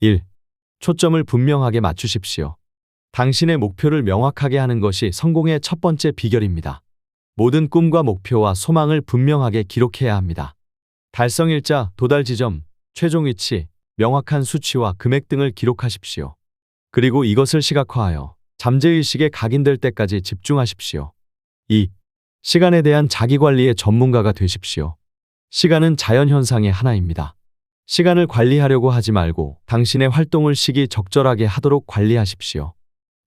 1. 초점을 분명하게 맞추십시오. 당신의 목표를 명확하게 하는 것이 성공의 첫 번째 비결입니다. 모든 꿈과 목표와 소망을 분명하게 기록해야 합니다. 달성일자, 도달 지점, 최종 위치, 명확한 수치와 금액 등을 기록하십시오. 그리고 이것을 시각화하여 잠재의식에 각인될 때까지 집중하십시오. 2. 시간에 대한 자기관리의 전문가가 되십시오. 시간은 자연현상의 하나입니다. 시간을 관리하려고 하지 말고 당신의 활동을 시기 적절하게 하도록 관리하십시오.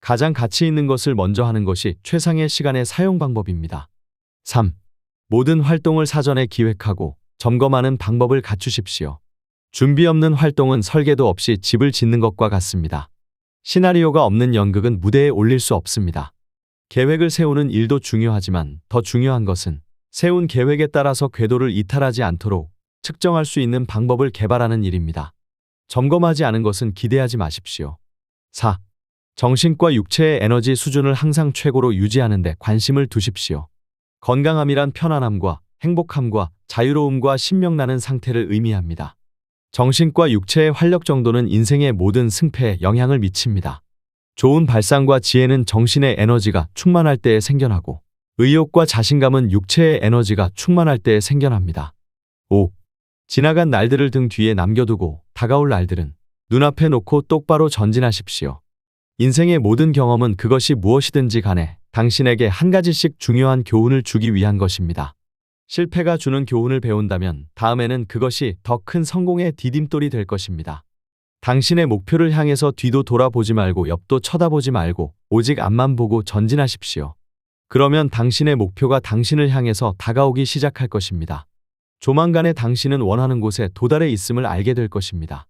가장 가치 있는 것을 먼저 하는 것이 최상의 시간의 사용 방법입니다. 3. 모든 활동을 사전에 기획하고 점검하는 방법을 갖추십시오. 준비 없는 활동은 설계도 없이 집을 짓는 것과 같습니다. 시나리오가 없는 연극은 무대에 올릴 수 없습니다. 계획을 세우는 일도 중요하지만 더 중요한 것은 세운 계획에 따라서 궤도를 이탈하지 않도록 측정할 수 있는 방법을 개발하는 일입니다. 점검하지 않은 것은 기대하지 마십시오. 4. 정신과 육체의 에너지 수준을 항상 최고로 유지하는 데 관심을 두십시오. 건강함이란 편안함과 행복함과 자유로움과 신명나는 상태를 의미합니다. 정신과 육체의 활력 정도는 인생의 모든 승패에 영향을 미칩니다. 좋은 발상과 지혜는 정신의 에너지가 충만할 때에 생겨나고 의욕과 자신감은 육체의 에너지가 충만할 때에 생겨납니다. 5. 지나간 날들을 등 뒤에 남겨두고 다가올 날들은 눈앞에 놓고 똑바로 전진하십시오. 인생의 모든 경험은 그것이 무엇이든지 간에 당신에게 한 가지씩 중요한 교훈을 주기 위한 것입니다. 실패가 주는 교훈을 배운다면 다음에는 그것이 더 큰 성공의 디딤돌이 될 것입니다. 당신의 목표를 향해서 뒤도 돌아보지 말고 옆도 쳐다보지 말고 오직 앞만 보고 전진하십시오. 그러면 당신의 목표가 당신을 향해서 다가오기 시작할 것입니다. 조만간에 당신은 원하는 곳에 도달해 있음을 알게 될 것입니다.